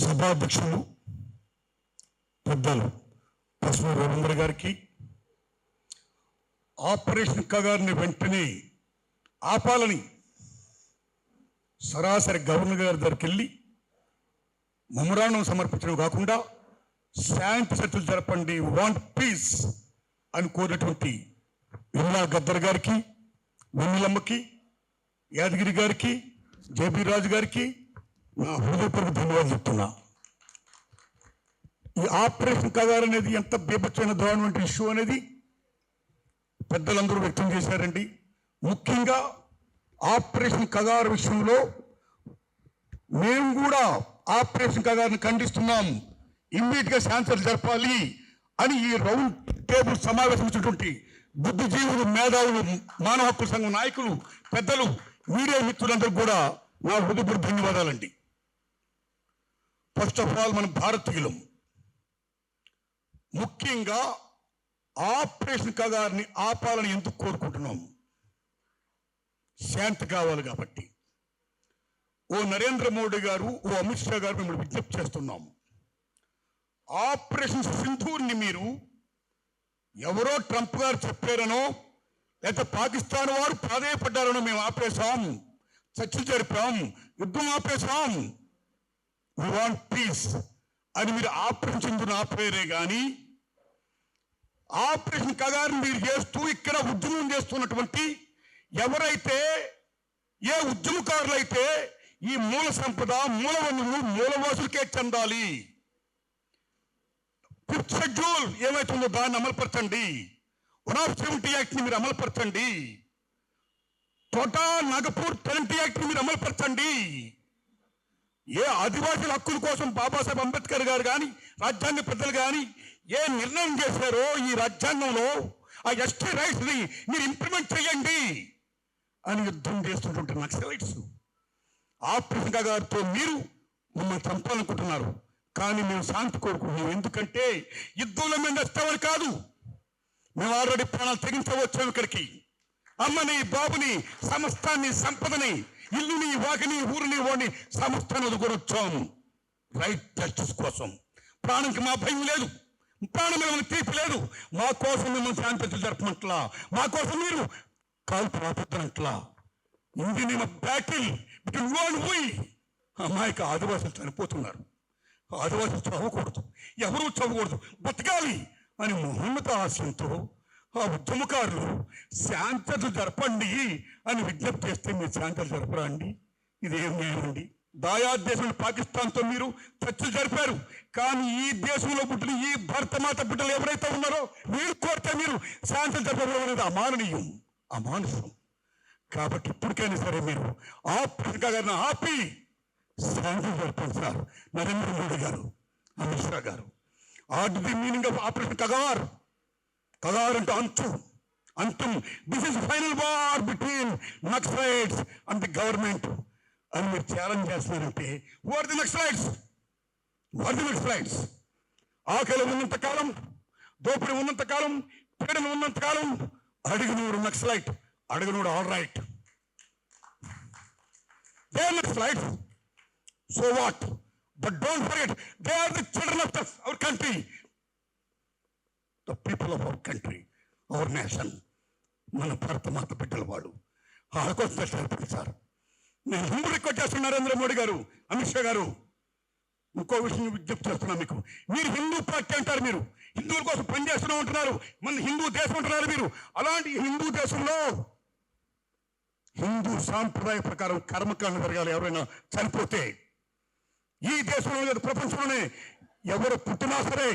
సభాధ్యక్షులు పెద్దలు. పశ్చిమ రవీంద్ర గారికి. ఆపరేషన్ కగారిని వెంటనే ఆపాలని సరాసరి గవర్నర్ గారి దగ్గరికి వెళ్ళి మెమరాండం సమర్పించడం కాకుండా శాంతి చర్చలు జరపండి వాంట్ పీస్ అని కోరినటువంటి విమలా గద్దర్ గారికి వెన్నెలమ్మకి యాదగిరి గారికి జేబీ రాజు గారికి నా హృదయపూర్వక ధన్యవాదాలు చెప్తున్నా. ఈ ఆపరేషన్ కగార్ అనేది ఎంత బీభత్సమైన దారుణమైన ఇష్యూ అనేది పెద్దలందరూ వ్యక్తం చేశారండి. ముఖ్యంగా ఆపరేషన్ కగారు విషయంలో మేము కూడా ఆపరేషన్ కగారుని ఖండిస్తున్నాం. ఇమ్మీడియట్గా శాంసర్ జరపాలి అని ఈ రౌండ్ టేబుల్ సమావేశం ఇచ్చినటువంటి బుద్ధిజీవులు మేధావులు మానవ హక్కుల సంఘం నాయకులు పెద్దలు మీడియా మిత్రులందరూ కూడా నా హృదయపూర్వ ధన్యవాదాలండి. ఫస్ట్ ఆఫ్ ఆల్ మనం భారతీయులం. ముఖ్యంగా ఆపరేషన్ కగారిని ఆపాలని ఎందుకు కోరుకుంటున్నాం? శాంతి కావాలి కాబట్టి. ఓ నరేంద్ర మోడీ గారు ఓ అమిత్ షా గారు మిమ్మల్ని విజ్ఞప్తి చేస్తున్నాం. ఆపరేషన్ సింధూర్ని మీరు ఎవరో ట్రంప్ గారు చెప్పారనో లేకపోతే పాకిస్తాన్ వారు ప్రాధాయపడ్డారనో మేము ఆపేశాం. చర్చలు జరిపాం. యుద్ధం ఆపేశాం. వాంట్ పీస్ అని మీరు ఆపరేషన్ సింధుని ఆపేరే కానీ ఆపరేషన్ కగారిని మీరు చేస్తూ ఇక్కడ ఉద్యమం చేస్తున్నటువంటి ఎవరైతే ఏ ఉద్యమకారులైతే ఈ మూల సంపద మూల వనరులు మూలవాసులకే చెందాలి. ఫిఫ్త్ షెడ్యూల్ ఏమైతుందో దాన్ని అమలుపరచండి. వన్ ఆఫ్ సెవెంటీ యాక్ట్ని మీరు అమలుపరచండి. టోటా నాగపూర్ టెనెంటీ యాక్ట్ని మీరు అమలుపరచండి. ఏ ఆదివాసీల హక్కుల కోసం బాబాసాహెబ్ అంబేద్కర్ గారు కానీ రాజ్యాంగ పెద్దలు కానీ ఏ నిర్ణయం చేశారో ఈ రాజ్యాంగంలో ఆ ఎస్టీ రైట్స్ని మీరు ఇంప్లిమెంట్ చేయండి అని యుద్ధం చేస్తున్నటువంటి నక్సలైట్స్. ఆఫ్రికా గారితో మీరు మమ్మల్ని చంపాలనుకుంటున్నారు. కానీ మేము శాంతి కోరుకుంటున్నాం. ఎందుకంటే యుద్ధంలో మేము నష్టమని కాదు. మేము ఆల్రెడీ ప్రాణాలు తెగించవచ్చాము ఇక్కడికి. అమ్మని బాబుని సమస్తాన్ని సంపదని ఇల్లుని వాకిని ఊరిని వాడిని సమస్తాన్ని వదుకొనొచ్చాము రైట్ జస్టిస్ కోసం. ప్రాణంకి మా భయం లేదు. ప్రాణం మిమ్మల్ని మనకు తీపి లేదు. మా కోసం మిమ్మల్ని శాంతి జరపమంటలా. మా కోసం మీరు కాల్పు ఆపద్దనంట్లా మేము బ్యాటిల్ బిట్వీన్ యు వీ అమాయక ఆదివాసులు చనిపోతున్నారు. ఆదివాసులు చదవకూడదు ఎవరూ చదవకూడదు బతకాలి అని మహోన్నత ఆశయంతో ఆ ఉద్యమకారులు శాంతలు జరపండి అని విజ్ఞప్తి చేస్తే మీరు శాంతలు జరపరా అండి? ఇదేం న్యాయం అండి? పాకిస్తాన్తో మీరు చర్చలు జరిపారు. కానీ ఈ దేశంలో పుట్టిన ఈ భరతమాత బిడ్డలు ఎవరైతే ఉన్నారో మీరు కోరితే మీరు శాంతలు జరపడం అనేది అమాననీయం. అమానుషం. కాబట్టి ఇప్పటికైనా సరే మీరు ఆ గారిని ఆపి శాంతి జరపండి సార్. నరేంద్ర మోడీ గారు అమిత్ షా గారు. At the meaning of operation Kagar. Kagar అంచు అంతం. This is final war between naxalites and the government అని మీరు ఛాలెంజ్ చేస్తున్నారంటే what the naxalites? What the naxalites? ఆకలి ఉన్నంత కాలం దోపిడీ ఉన్నంత కాలం పీడన ఉన్నంత కాలం అడిగినోడు naxalite అడుగునూరు all right they are naxalites. So what but don't forget they are the children of our country the people of our country our nation మన భారత మాత బిడ్డల వాడు. కోసం సరిపడి సార్ నేను హిందూ రిక్వెస్ట్ చేస్తున్నా నరేంద్ర మోడీ గారు అమిత్ షా గారు ఇంకో విషయం విజ్ఞప్తి చేస్తున్నా మీకు. మీరు హిందూ పార్టీ అంటారు మీరు. హిందువుల కోసం పనిచేస్తున్నాం అంటున్నారు. మన హిందూ దేశం అంటున్నారు మీరు. అలాంటి హిందూ దేశంలో హిందూ సాంప్రదాయ ప్రకారం కర్మకాండ జరగాలి ఎవరైనా చనిపోతే. ఈ దేశంలో లేదు ప్రపంచంలోనే ఎవరు పుట్టినా సరే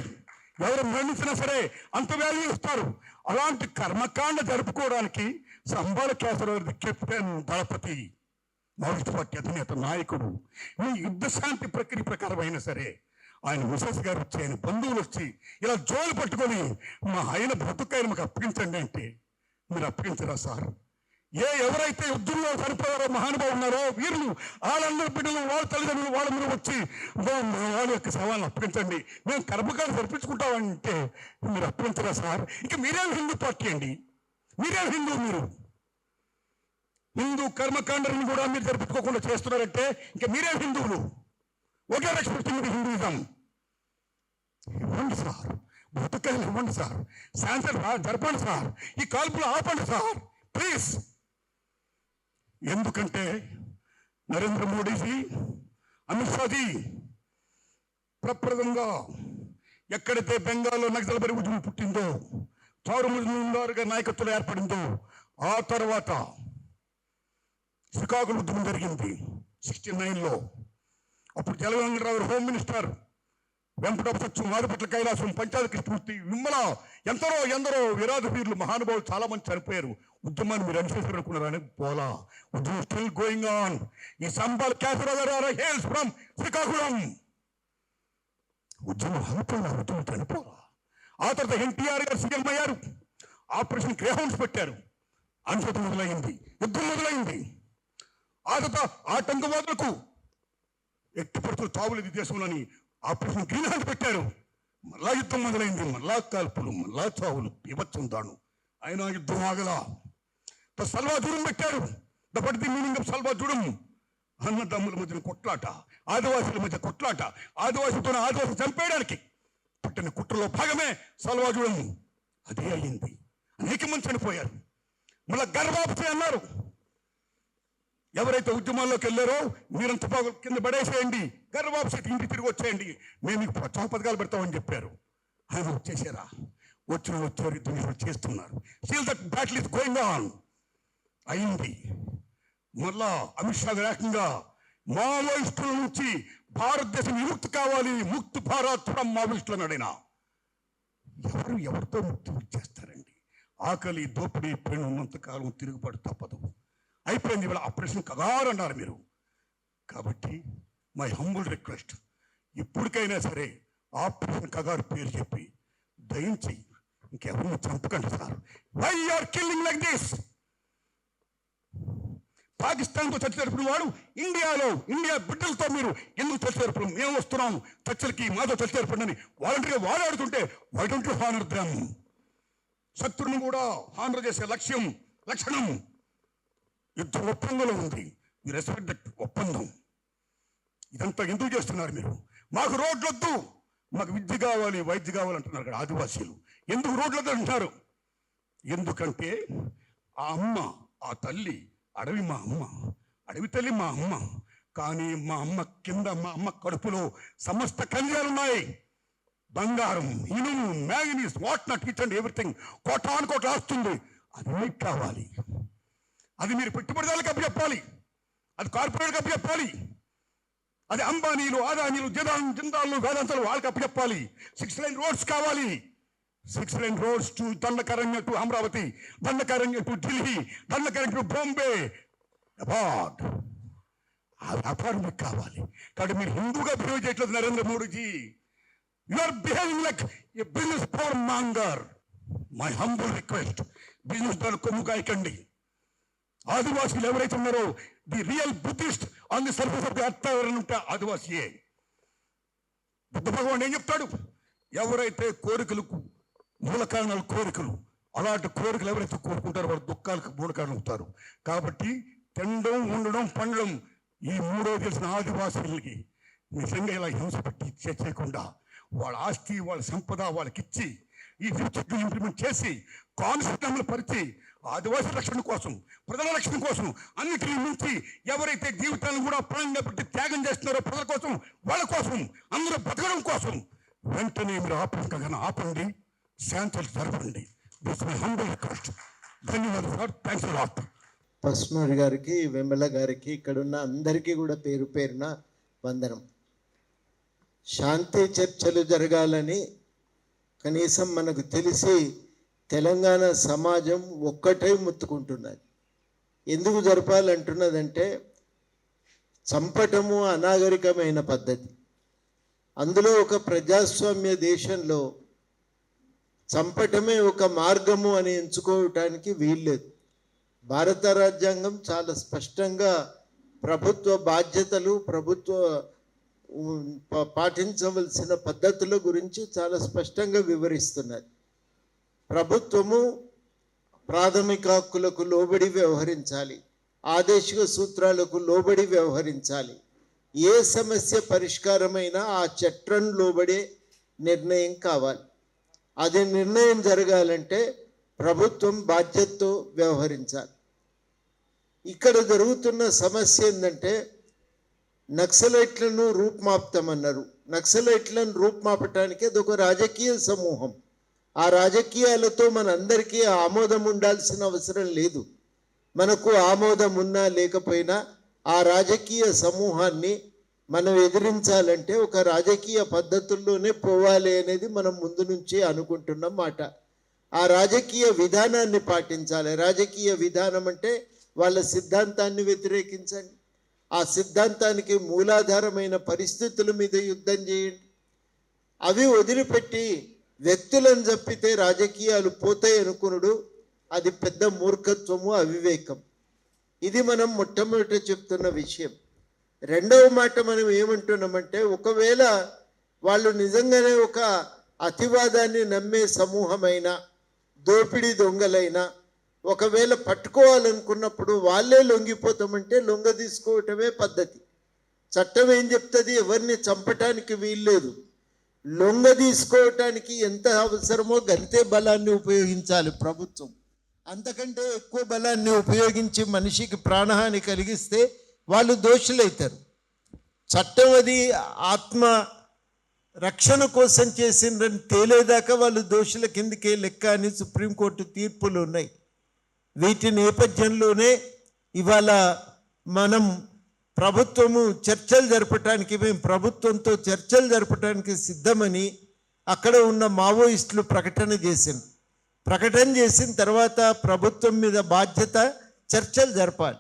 ఎవరు మరణించినా సరే అంత వాల్యూ ఇస్తారు. అలాంటి కర్మకాండ జరుపుకోవడానికి సంబాల కేసరావు కెప్టెన్ దళపతి మౌలిక పార్టీ అధినేత నాయకుడు. మీ యుద్ధ శాంతి ప్రక్రియ ప్రకారం అయినా సరే ఆయన మిసెస్ గారు వచ్చి ఆయన బంధువులు వచ్చి ఇలా జోలు పట్టుకొని మా ఆయన బ్రతుకాయని మాకు అప్పగించండి అంటే మీరు అప్పగించరా సార్? ఏ ఎవరైతే యుద్ధంలో చనిపోయారో మహానుభావులు ఉన్నారో వీళ్ళు వాళ్ళందరి బిడ్డలు వాళ్ళ తల్లిదండ్రులు వాళ్ళ మీద వచ్చి వాళ్ళ యొక్క సవాళ్ళని అప్పగించండి. మేము కర్మకాలు జరిపించుకుంటామంటే మీరు అప్పగించరా సార్? ఇక మీరేం హిందూ పార్టీ అండి? మీరేం హిందూ మీరు? హిందూ కర్మకాండలను కూడా మీరు జరిపించుకోకుండా చేస్తున్నారంటే ఇంకా మీరే హిందువులు? Okay are expecting Hinduism. ఇవ్వండి సార్. బతుకలు ఇవ్వండి సార్. శాంసర్ జరపండి సార్. ఈ కాల్పులు ఆపండి సార్. ప్లీజ్. ఎందుకంటే నరేంద్ర మోడీజీ అమిత్ షాజీ ప్రప్రదంగా ఎక్కడైతే బెంగాల్లో నక్సల్బరి ఉద్యమం పుట్టిందో చారుముజుందారుగా నాయకత్వం ఏర్పడిందో ఆ తర్వాత శ్రీకాకుళం ఉద్యమం జరిగింది. సిక్స్టీ నైన్లో అప్పుడు జలగంగరావు హోమ్ మినిస్టర్ వెంకటప్ప మారుపట్ల కైలాసం పంచాయతీ కృష్ణమూర్తి విమ్మల ఎంతరో ఎందరో విరాధ వీరులు మహానుభావులు చాలా మంది చనిపోయారు. ఉద్యమాన్ని మీరు అనుసరిస్తారు అనుకున్నారని పోలా. ఉద్యమం స్టిల్ గోయింగ్ ఆన్ ఈ సంబాల్ క్యాసరావు హేల్స్ ఫ్రమ్ శ్రీకాకుళం. ఉద్యమం అనుకున్న ఉద్యమం చనిపోరా? ఆ తర్వాత ఎన్టీఆర్ గారు సీఎం అయ్యారు. ఆపరేషన్ గ్రేహౌండ్స్ పెట్టారు. అనుసత మొదలైంది. యుద్ధం మొదలైంది. ఆ తర్వాత ఆటంకవాదులకు ఎట్టి పడుతున్న తావులేదు దేశంలోని ఆపరేషన్ గ్రీన్ హ్యాండ్ పెట్టారు. మళ్ళా యుద్ధం మొదలైంది. మళ్ళా కాల్పులు మళ్ళా చావులు బీభత్సం దాను. అయినా యుద్ధం ఆగలా. ద సల్వా దూరం పెట్టారు. The the meaning of Salwa దూరం అన్నదమ్ముల మధ్యన కొట్లాట ఆదివాసుల మధ్య కొట్లాట ఆదివాసులతో ఆదివాసులు చంపేయడానికి పుట్టిన కుట్రలో భాగమే సల్వాజుడం అదే అయ్యింది. అనేక మంది చనిపోయారు. మళ్ళీ గర్భాపతి అన్నారు. ఎవరైతే ఉద్యమాల్లోకి వెళ్ళారో మీరంత బాగా కింద పడేసేయండి. గర్భాపతి ఇంటికి తిరిగి వచ్చేయండి. మేము మీకు ప్రోత్సాహ పథకాలు పెడతామని చెప్పారు. ఆయన వచ్చేసారా వచ్చిన వచ్చేవారు యుద్ధం చేస్తున్నారు. Seal that battle is going on అయింది. మళ్ళా అమిత్ షా గారు ఏకంగా మావోయిస్టుల నుంచి భారతదేశం విముక్తి కావాలి ముక్తి భారత్ ఫ్రమ్ మావోయిస్టులు అడిగినా. ఎవరు ఎవరితో ముక్తి చేస్తారండి? ఆకలి దోపిడీ పెను ఉన్నంతకాలం తిరుగుబాటు తప్పదు. అయిపోయింది ఇవాళ ఆపరేషన్ కగారు అన్నారు మీరు. కాబట్టి మై హంబుల్ రిక్వెస్ట్ ఇప్పటికైనా సరే ఆపరేషన్ కగారు పేరు చెప్పి దయించి ఇంకెవరిని చంపకండి sir. Why are killing like this పాకిస్తాన్తో చర్చ జరిపిన వాడు ఇండియాలో ఇండియా బిడ్డలతో మీరు ఎందుకు చర్చ జరపడం మేము వస్తున్నాము చర్చలకి మాతో చర్చ జరపండి వాలంటీర్గా వాడాడుతుంటే why don't you honour them శత్రుని కూడా హానర్ చేసే లక్ష్యం లక్షణం యుద్ధ ఒప్పందంలో ఉంది. మీరు రెస్పెక్ట్ దట్ ఒప్పందం. ఇదంతా ఎందుకు చేస్తున్నారు మీరు? మాకు రోడ్లు వద్దు మాకు విద్య కావాలి వైద్య కావాలి అంటున్నారు ఇక్కడ ఆదివాసీలు. ఎందుకు రోడ్లు అంటారు ఎందుకంటే ఆ అమ్మ ఆ తల్లి అడవి మా అమ్మ. అడవి తల్లి మా అమ్మ. కానీ మా అమ్మ కింద మా అమ్మ కడుపులో సమస్త ఖనిజాలు ఉన్నాయి. బంగారం ఇనుము manganese what not each and everything కోటాను కోట వస్తుంది అది కావాలి. అది మీరు పెట్టుబడిదారులకు అప్పచెప్పాలి అది కార్పొరేట్కి అప్పచెప్పాలి అది అంబానీలు ఆదానీలు జిదాన్ జిందాలు వేదాంతాలు వాళ్ళకి అప్పచెప్పాలి సిక్స్ లైన్ రోడ్స్ కావాలి. Six line roads to Dandakaranya to Amaravati Dandakaranya to Delhi Dandakaranya to Bombay. అబాడ్ ఆ వ్యాపారం మీకు కావాలి. కాబట్టి మీరు హిందూగా బిహేవ్ చేయట్లేదు Narendra Modiji. You are behaving like a business power monger my humble request business దాని కొమ్ము కాయకండి ఆదివాసీలు ఎవరైతే ఉన్నారో the real Buddhist on the surface of the earth ఎవరైనా ఉంటే ఆదివాసీయే. బుద్ధ భగవాన్ ఏం చెప్తాడు? ఎవరైతే కోరికలకు మూల కారణాలు కోరికలు అలాంటి కోరికలు ఎవరైతే కోరుకుంటారో వాళ్ళ దుఃఖాలకు మూల కారణం అవుతారు. కాబట్టి తినడం ఉండడం పండడం ఈ మూడో తెలిసిన ఆదివాసీలకి నిజంగా ఇలా హింస పెట్టి చేయకుండా వాళ్ళ ఆస్తి వాళ్ళ సంపద వాళ్ళకిచ్చి ఈ ఫ్యూచర్ ఇంప్లిమెంట్ చేసి కాన్సెప్ట్ అమలు పరిచి ఆదివాసుల రక్షణ కోసం ప్రజల రక్షణ కోసం అన్నిటిని మించి ఎవరైతే జీవితాలను కూడా ప్రాణంగా పెట్టి త్యాగం చేస్తున్నారో ప్రజల కోసం వాళ్ళ కోసం అందరూ బతకడం కోసం వెంటనే మీరు ఆపండి ఆపండి. శాంతులు జరపండి. దిస్ మై హంబుల్ రిక్వెస్ట్ ధన్యవాదాలు సార్. థ్యాంక్స్ లాట్ గారికి వెంబల గారికి ఇక్కడున్న అందరికీ కూడా పేరు పేరున వందనం. శాంతి చర్చలు జరగాలని కనీసం మనకు తెలిసి తెలంగాణ సమాజం ఒక్కటే ముత్తుకుంటున్నది. ఎందుకు జరపాలంటున్నదంటే చంపటము అనాగరికమైన పద్ధతి. అందులో ఒక ప్రజాస్వామ్య దేశంలో చంపటమే ఒక మార్గము అని ఎంచుకోవటానికి వీల్లేదు. భారత రాజ్యాంగం చాలా స్పష్టంగా ప్రభుత్వ బాధ్యతలు ప్రభుత్వ పాటించవలసిన పద్ధతుల గురించి చాలా స్పష్టంగా వివరిస్తున్నది. ప్రభుత్వము ప్రాథమిక హక్కులకు లోబడి వ్యవహరించాలి. ఆదేశిక సూత్రాలకు లోబడి వ్యవహరించాలి. ఏ సమస్య పరిష్కారమైనా ఆ చట్టం లోబడే నిర్ణయం కావాలి. అది నిర్ణయం జరగాలంటే ప్రభుత్వం బాధ్యతతో వ్యవహరించాలి. ఇక్కడ జరుగుతున్న సమస్య ఏంటంటే నక్సలైట్లను రూపుమాపుతామన్నారు. నక్సలైట్లను రూపుమాపటానికి అదొక రాజకీయ సమూహం. ఆ రాజకీయాలతో మనందరికీ ఆమోదం ఉండాల్సిన అవసరం లేదు. మనకు ఆమోదం ఉన్నా లేకపోయినా ఆ రాజకీయ సమూహాన్ని మనం ఎదిరించాలంటే ఒక రాజకీయ పద్ధతుల్లోనే పోవాలి అనేది మనం ముందు నుంచి అనుకుంటున్న మాట. ఆ రాజకీయ విధానాన్ని పాటించాలి. రాజకీయ విధానం అంటే వాళ్ళ సిద్ధాంతాన్ని వ్యతిరేకించండి. ఆ సిద్ధాంతానికి మూలాధారమైన పరిస్థితుల మీద యుద్ధం చేయండి. అవి వదిలిపెట్టి వ్యక్తులను చెప్పితే రాజకీయాలు పోతాయి అనుకునుడు అది పెద్ద మూర్ఖత్వము అవివేకం. ఇది మనం మొట్టమొదట చెప్తున్న విషయం. రెండవ మాట మనం ఏమంటున్నామంటే ఒకవేళ వాళ్ళు నిజంగానే ఒక అతివాదాన్ని నమ్మే సమూహమైన దోపిడీ దొంగలైనా ఒకవేళ పట్టుకోవాలనుకున్నప్పుడు వాళ్ళే లొంగిపోతామంటే లొంగ తీసుకోవటమే పద్ధతి. చట్టం ఏం చెప్తుంది? ఎవరిని చంపటానికి వీల్లేదు. లొంగ తీసుకోవటానికి ఎంత అవసరమో గంతే బలాన్ని ఉపయోగించాలి ప్రభుత్వం. అంతకంటే ఎక్కువ బలాన్ని ఉపయోగించి మనిషికి ప్రాణహాని కలిగిస్తే వాళ్ళు దోషులవుతారు చట్టం అది ఆత్మ రక్షణ కోసం చేసిందని తేలేదాకా వాళ్ళు దోషుల కిందకే లెక్క అని సుప్రీంకోర్టు తీర్పులు ఉన్నాయి. వీటి నేపథ్యంలోనే ఇవాళ మనం ప్రభుత్వము చర్చలు జరపటానికి మేము ప్రభుత్వంతో చర్చలు జరపటానికి సిద్ధమని అక్కడ ఉన్న మావోయిస్టులు ప్రకటన చేసింది ప్రకటన చేసిన తర్వాత ప్రభుత్వం మీద బాధ్యత చర్చలు జరపాలి.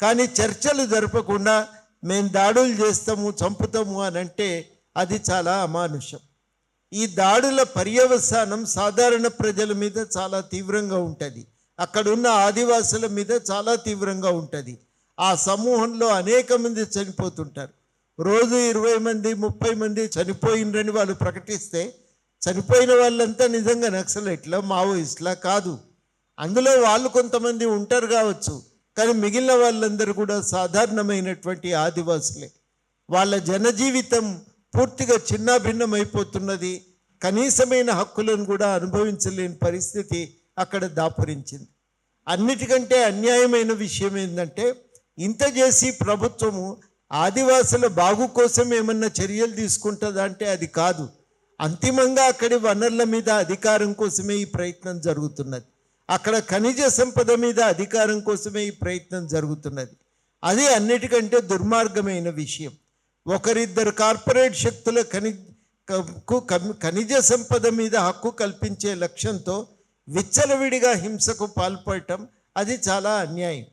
కానీ చర్చలు జరపకుండా మేము దాడులు చేస్తాము చంపుతాము అని అంటే అది చాలా అమానుషం. ఈ దాడుల పర్యవసానం సాధారణ ప్రజల మీద చాలా తీవ్రంగా ఉంటుంది. అక్కడున్న ఆదివాసుల మీద చాలా తీవ్రంగా ఉంటుంది. ఆ సమూహంలో అనేక మంది చనిపోతుంటారు. రోజు ఇరవై మంది ముప్పై మంది చనిపోయిండ్రని వాళ్ళు ప్రకటిస్తే చనిపోయిన వాళ్ళంతా నిజంగా నక్సలైట్లా మావోయిస్ట్లా కాదు. అందులో వాళ్ళు కొంతమంది ఉంటారు కావచ్చు కానీ మిగిలిన వాళ్ళందరూ కూడా సాధారణమైనటువంటి ఆదివాసులే. వాళ్ళ జనజీవితం పూర్తిగా చిన్నాభిన్నమైపోతున్నది కనీసమైన హక్కులను కూడా అనుభవించలేని పరిస్థితి అక్కడ దాపురించింది. అన్నిటికంటే అన్యాయమైన విషయం ఏంటంటే ఇంత చేసి ప్రభుత్వము ఆదివాసుల బాగు కోసం ఏమన్నా చర్యలు తీసుకుంటుందా అంటే అది కాదు. అంతిమంగా అక్కడి వనరుల మీద అధికారం కోసమే ఈ ప్రయత్నం జరుగుతున్నది. అక్కడ ఖనిజ సంపద మీద అధికారం కోసమే ఈ ప్రయత్నం జరుగుతున్నది. అది అన్నిటికంటే దుర్మార్గమైన విషయం. ఒకరిద్దరు కార్పొరేట్ శక్తుల ఖని ఖనిజ సంపద మీద హక్కు కల్పించే లక్ష్యంతో విచ్చలవిడిగా హింసకు పాల్పడటం అది చాలా అన్యాయం.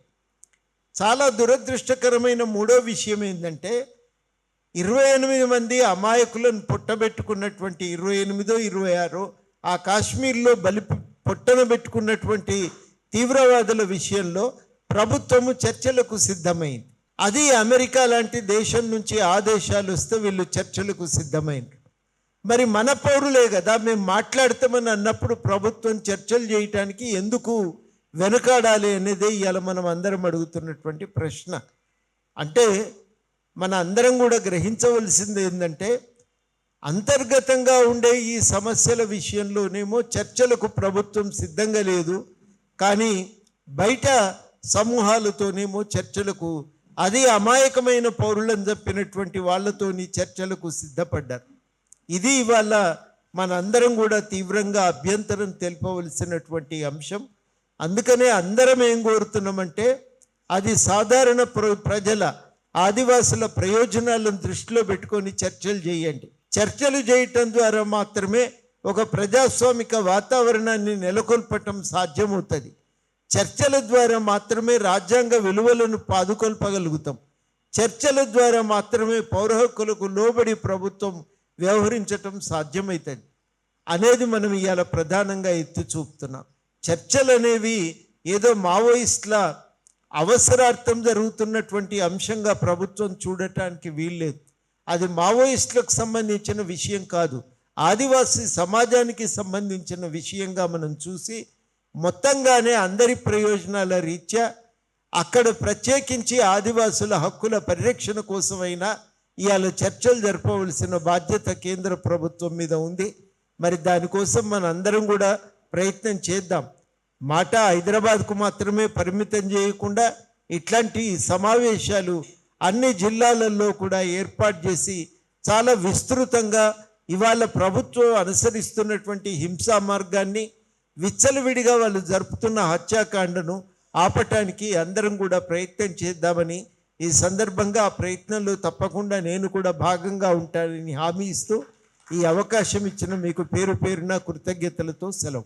చాలా దురదృష్టకరమైన మూడో విషయం ఏంటంటే ఇరవై ఎనిమిది మంది అమాయకులను పుట్టబెట్టుకున్నటువంటి ఇరవై ఎనిమిదో ఇరవై ఆరో ఆ కాశ్మీర్లో బలి పొట్టన పెట్టుకున్నటువంటి తీవ్రవాదుల విషయంలో ప్రభుత్వము చర్చలకు సిద్ధమైంది. అది అమెరికా లాంటి దేశం నుంచి ఆదేశాలు వస్తే వీళ్ళు చర్చలకు సిద్ధమైంది మరి మన పౌరులే కదా మేము మాట్లాడతామని అన్నప్పుడు ప్రభుత్వం చర్చలు చేయటానికి ఎందుకు వెనకాడాలి అనేది ఇవాళ మనం అందరం అడుగుతున్నటువంటి ప్రశ్న. అంటే మన అందరం కూడా గ్రహించవలసింది ఏంటంటే అంతర్గతంగా ఉండే ఈ సమస్యల విషయంలోనేమో చర్చలకు ప్రభుత్వం సిద్ధంగా లేదు కానీ బయట సమూహాలతోనేమో చర్చలకు అది అమాయకమైన పౌరులను చెప్పినటువంటి వాళ్ళతోని చర్చలకు సిద్ధపడ్డారు. ఇది ఇవాళ మనందరం కూడా తీవ్రంగా అభ్యంతరం తెలుపవలసినటువంటి అంశం. అందుకనే అందరం ఏం కోరుతున్నామంటే అది సాధారణ ప్ర ప్రజల ఆదివాసుల ప్రయోజనాలను దృష్టిలో పెట్టుకొని చర్చలు చేయండి. చర్చలు చేయటం ద్వారా మాత్రమే ఒక ప్రజాస్వామిక వాతావరణాన్ని నెలకొల్పటం సాధ్యమవుతుంది. చర్చల ద్వారా మాత్రమే రాజ్యాంగ విలువలను పాదుకొల్పగలుగుతాం. చర్చల ద్వారా మాత్రమే పౌర హక్కులకు లోబడి ప్రభుత్వం వ్యవహరించటం సాధ్యమవుతుంది అనేది మనం ఇవాళ ప్రధానంగా ఎత్తి చూపుతున్నాం. చర్చలు అనేవి ఏదో మావోయిస్ట్ల అవసరార్థం జరుగుతున్నటువంటి అంశంగా ప్రభుత్వం చూడటానికి వీల్లేదు. అది మావోయిస్టులకు సంబంధించిన విషయం కాదు. ఆదివాసీ సమాజానికి సంబంధించిన విషయంగా మనం చూసి మొత్తంగానే అందరి ప్రయోజనాల రీత్యా అక్కడ ప్రత్యేకించి ఆదివాసుల హక్కుల పరిరక్షణ కోసమైనా ఇవాళ చర్చలు జరపవలసిన బాధ్యత కేంద్ర ప్రభుత్వం మీద ఉంది. మరి దానికోసం మన అందరం కూడా ప్రయత్నం చేద్దాం. మాట హైదరాబాద్కు మాత్రమే పరిమితం చేయకుండా ఇట్లాంటి సమావేశాలు అన్ని జిల్లాలలో కూడా ఏర్పాటు చేసి చాలా విస్తృతంగా ఇవాళ ప్రభుత్వం అనుసరిస్తున్నటువంటి హింసా మార్గాన్ని విచ్చలవిడిగా వాళ్ళు జరుపుతున్న హత్యాకాండను ఆపటానికి అందరం కూడా ప్రయత్నం చేద్దామని ఈ సందర్భంగా ఆ ప్రయత్నంలో తప్పకుండా నేను కూడా భాగంగా ఉంటానని హామీ ఇస్తూ ఈ అవకాశం ఇచ్చిన మీకు పేరు పేరున కృతజ్ఞతలతో సెలవు.